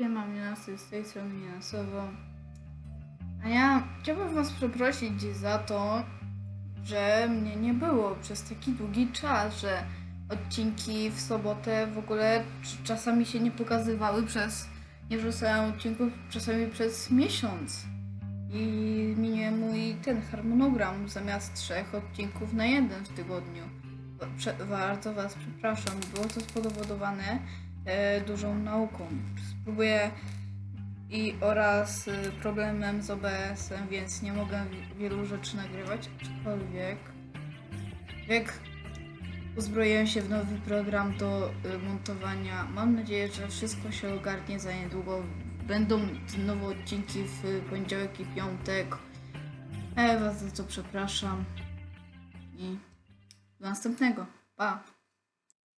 Siema, Minasy, z tej strony Minasowo. A ja chciałbym was przeprosić za to, że mnie nie było przez taki długi czas, że odcinki w sobotę w ogóle cz- czasami się nie pokazywały przez... Nie wrzucałem odcinków czasami przez miesiąc. I zmieniłem mój ten harmonogram zamiast trzech odcinków na jeden w tygodniu. Prze- bardzo was przepraszam, było to spowodowane e, dużą nauką. Spróbuję i oraz y, problemem z OBS-em, więc nie mogę wi- wielu rzeczy nagrywać, aczkolwiek jak uzbroiłem się w nowy program do y, montowania, mam nadzieję, że wszystko się ogarnie za niedługo. Będą nowe odcinki w poniedziałek i piątek. Ja was za to przepraszam i do następnego. Pa!